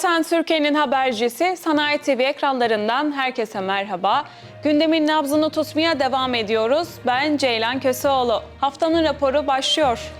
TRT Türkiye'nin habercisi Sanayi TV ekranlarından herkese merhaba. Gündemin nabzını tutmaya devam ediyoruz. Ben Ceylan Köseoğlu. Haftanın raporu başlıyor.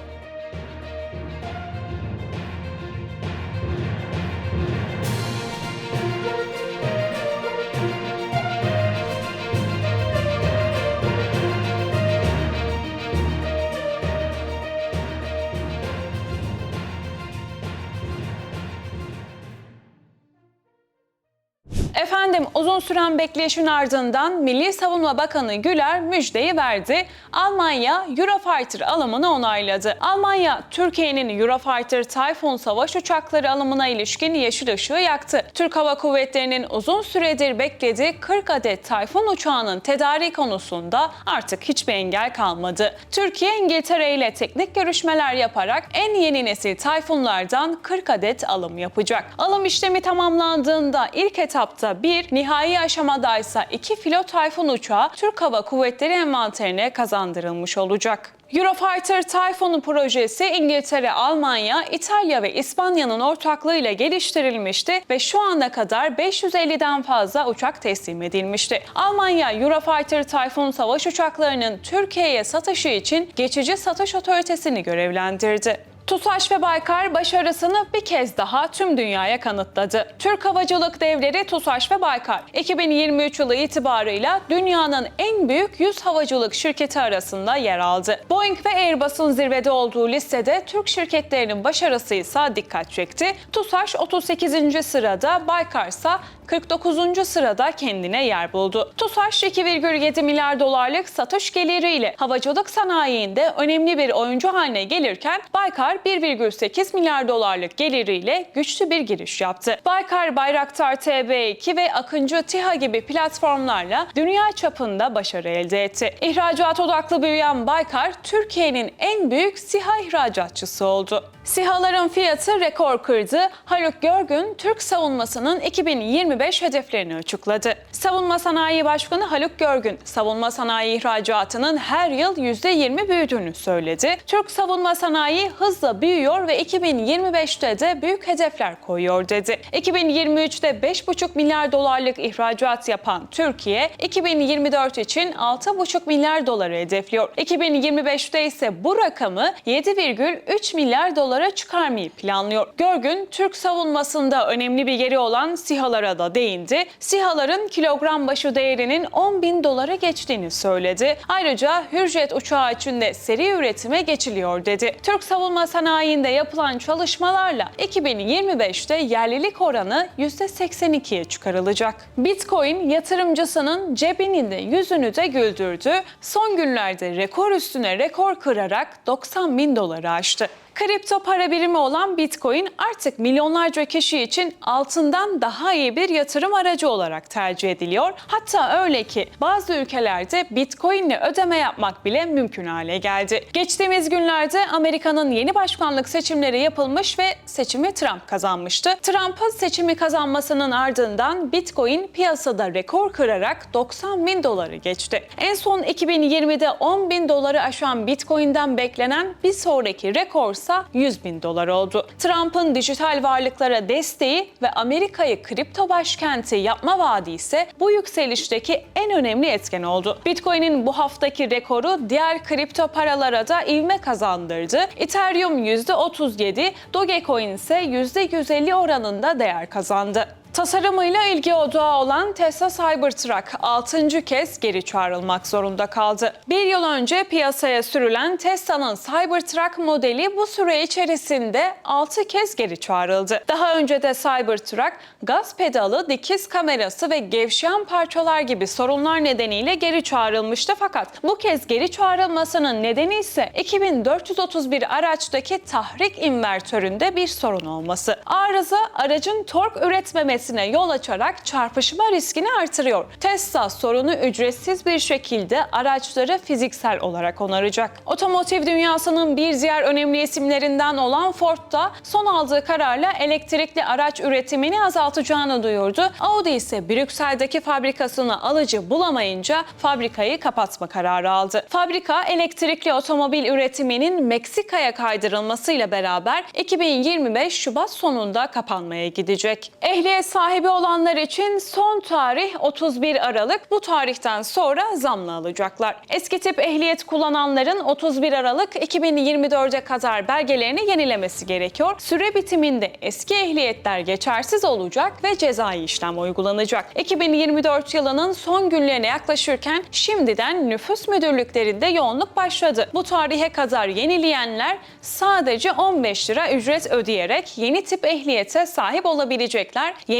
Efendim uzun süren bekleyişin ardından Milli Savunma Bakanı Güler müjdeyi verdi. Almanya Eurofighter alımını onayladı. Almanya Türkiye'nin Eurofighter Typhoon savaş uçakları alımına ilişkin yeşil ışığı yaktı. Türk Hava Kuvvetleri'nin uzun süredir beklediği 40 adet Typhoon uçağının tedariği konusunda artık hiçbir engel kalmadı. Türkiye İngiltere ile teknik görüşmeler yaparak en yeni nesil Typhoon'lardan 40 adet alım yapacak. Alım işlemi tamamlandığında ilk etapta bir, nihai aşamadaysa iki filo Tayfun uçağı Türk Hava Kuvvetleri envanterine kazandırılmış olacak. Eurofighter Typhoon projesi İngiltere, Almanya, İtalya ve İspanya'nın ortaklığıyla geliştirilmişti ve şu ana kadar 550'den fazla uçak teslim edilmişti. Almanya, Eurofighter Typhoon savaş uçaklarının Türkiye'ye satışı için geçici satış otoritesini görevlendirdi. TUSAŞ ve Baykar başarısını bir kez daha tüm dünyaya kanıtladı. Türk Havacılık Devleri TUSAŞ ve Baykar 2023 yılı itibarıyla dünyanın en büyük 100 havacılık şirketi arasında yer aldı. Boeing ve Airbus'un zirvede olduğu listede Türk şirketlerinin başarısı ise dikkat çekti. TUSAŞ 38. sırada, Baykar ise 49. sırada kendine yer buldu. TUSAŞ 2,7 milyar dolarlık satış geliriyle havacılık sanayinde önemli bir oyuncu haline gelirken Baykar 1,8 milyar dolarlık geliriyle güçlü bir giriş yaptı. Baykar, Bayraktar TB2 ve Akıncı TİHA gibi platformlarla dünya çapında başarı elde etti. İhracat odaklı büyüyen Baykar, Türkiye'nin en büyük SİHA ihracatçısı oldu. SİHA'ların fiyatı rekor kırdı. Haluk Görgün, Türk savunmasının 2025 hedeflerini açıkladı. Savunma Sanayi Başkanı Haluk Görgün, savunma sanayi ihracatının her yıl %20 büyüdüğünü söyledi. Türk savunma sanayi hızla büyüyor ve 2025'te de büyük hedefler koyuyor dedi. 2023'te 5,5 milyar dolarlık ihracat yapan Türkiye, 2024 için 6,5 milyar doları hedefliyor. 2025'te ise bu rakamı 7,3 milyar dolara çıkarmayı planlıyor. Görgün, Türk savunmasında önemli bir yeri olan SİHA'lara da değindi. SİHA'ların kilogram başı değerinin 10 bin dolara geçtiğini söyledi. Ayrıca Hürjet uçağı için de seri üretime geçiliyor dedi. Türk savunma sanayinde yapılan çalışmalarla 2025'te yerlilik oranı %82'ye çıkarılacak. Bitcoin yatırımcısının cebini de yüzünü de güldürdü. Son günlerde rekor üstüne rekor kırarak 90 bin doları aştı. Kripto para birimi olan Bitcoin artık milyonlarca kişi için altından daha iyi bir yatırım aracı olarak tercih ediliyor. Hatta öyle ki bazı ülkelerde Bitcoin ile ödeme yapmak bile mümkün hale geldi. Geçtiğimiz günlerde Amerika'nın yeni başkanlık seçimleri yapılmış ve seçimi Trump kazanmıştı. Trump'ın seçimi kazanmasının ardından Bitcoin piyasada rekor kırarak 90 bin doları geçti. En son 2020'de 10 bin doları aşan Bitcoin'den beklenen bir sonraki rekor ise 100 bin dolar oldu. Trump'ın dijital varlıklara desteği ve Amerika'yı kripto başkenti yapma vaadi ise bu yükselişteki en önemli etken oldu. Bitcoin'in bu haftaki rekoru diğer kripto paralara da ivme kazandırdı. Ethereum %37, Dogecoin ise %150 oranında değer kazandı. Tasarımıyla ilgi odağı olan Tesla Cybertruck 6. kez geri çağrılmak zorunda kaldı. Bir yıl önce piyasaya sürülen Tesla'nın Cybertruck modeli bu süre içerisinde 6 kez geri çağrıldı. Daha önce de Cybertruck gaz pedalı, dikiz kamerası ve gevşeyen parçalar gibi sorunlar nedeniyle geri çağrılmıştı fakat bu kez geri çağrılmasının nedeni ise 2431 araçtaki tahrik invertöründe bir sorun olması. Arıza aracın tork üretmemesi gelmesine yol açarak çarpışma riskini artırıyor. Tesla sorunu ücretsiz bir şekilde araçları fiziksel olarak onaracak. Otomotiv dünyasının bir diğer önemli isimlerinden olan Ford da son aldığı kararla elektrikli araç üretimini azaltacağını duyurdu. Audi ise Brüksel'deki fabrikasını alıcı bulamayınca fabrikayı kapatma kararı aldı. Fabrika elektrikli otomobil üretiminin Meksika'ya kaydırılmasıyla beraber 2025 Şubat sonunda kapanmaya gidecek. Ehliyet sahibi olanlar için son tarih 31 Aralık. Bu tarihten sonra zamla alacaklar. Eski tip ehliyet kullananların 31 Aralık 2024'e kadar belgelerini yenilemesi gerekiyor. Süre bitiminde eski ehliyetler geçersiz olacak ve cezai işlem uygulanacak. 2024 yılının son günlerine yaklaşırken şimdiden nüfus müdürlüklerinde yoğunluk başladı. Bu tarihe kadar yenileyenler sadece 15 lira ücret ödeyerek yeni tip ehliyete sahip olabilecekler. Yenilemeyenler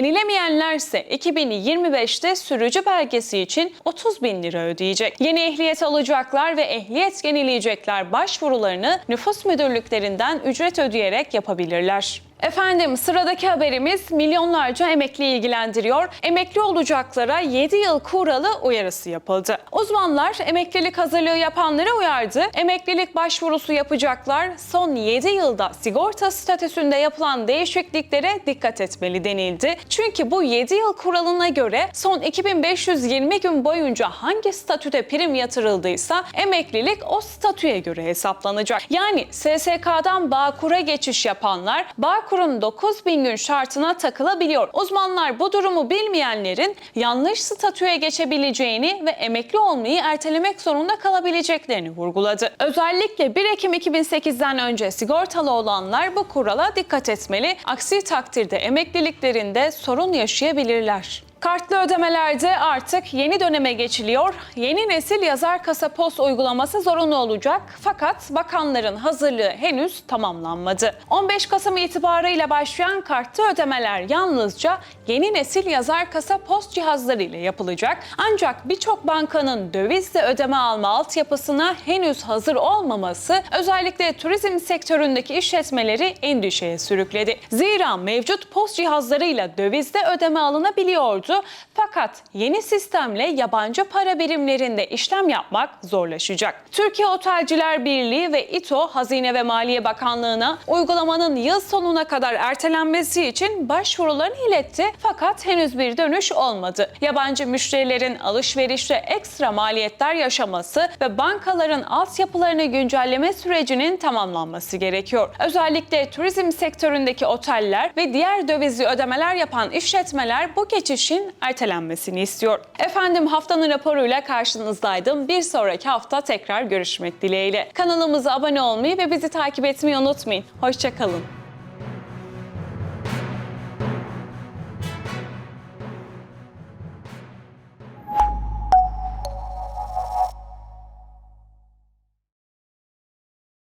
ise 2025'te sürücü belgesi için 30 bin lira ödeyecek. Yeni ehliyet alacaklar ve ehliyet yenileyecekler başvurularını nüfus müdürlüklerinden ücret ödeyerek yapabilirler. Efendim sıradaki haberimiz milyonlarca emekli ilgilendiriyor. Emekli olacaklara 7 yıl kuralı uyarısı yapıldı. Uzmanlar emeklilik hazırlığı yapanları uyardı. Emeklilik başvurusu yapacaklar son 7 yılda sigorta statüsünde yapılan değişikliklere dikkat etmeli denildi. Çünkü bu 7 yıl kuralına göre son 2520 gün boyunca hangi statüde prim yatırıldıysa emeklilik o statüye göre hesaplanacak. Yani SSK'dan Bağkur'a geçiş yapanlar Bağkur'un 9000 gün şartına takılabiliyor. Uzmanlar bu durumu bilmeyenlerin yanlış statüye geçebileceğini ve emekli olmayı ertelemek zorunda kalabileceklerini vurguladı. Özellikle 1 Ekim 2008'den önce sigortalı olanlar bu kurala dikkat etmeli. Aksi takdirde emekliliklerinde sorun yaşayabilirler. Kartlı ödemelerde artık yeni döneme geçiliyor. Yeni nesil yazar kasa post uygulaması zorunlu olacak. Fakat bakanların hazırlığı henüz tamamlanmadı. 15 Kasım itibarıyla başlayan kartlı ödemeler yalnızca yeni nesil yazar kasa post cihazları ile yapılacak. Ancak birçok bankanın dövizle ödeme alma altyapısına henüz hazır olmaması özellikle turizm sektöründeki işletmeleri endişeye sürükledi. Zira mevcut post cihazlarıyla dövizde ödeme alınabiliyordu. Fakat yeni sistemle yabancı para birimlerinde işlem yapmak zorlaşacak. Türkiye Otelciler Birliği ve İTO Hazine ve Maliye Bakanlığı'na uygulamanın yıl sonuna kadar ertelenmesi için başvurularını iletti fakat henüz bir dönüş olmadı. Yabancı müşterilerin alışverişte ekstra maliyetler yaşaması ve bankaların altyapılarını güncelleme sürecinin tamamlanması gerekiyor. Özellikle turizm sektöründeki oteller ve diğer dövizli ödemeler yapan işletmeler bu geçişin ertelenmesini istiyor. Efendim haftanın raporuyla karşınızdaydım. Bir sonraki hafta tekrar görüşmek dileğiyle. Kanalımıza abone olmayı ve bizi takip etmeyi unutmayın. Hoşçakalın.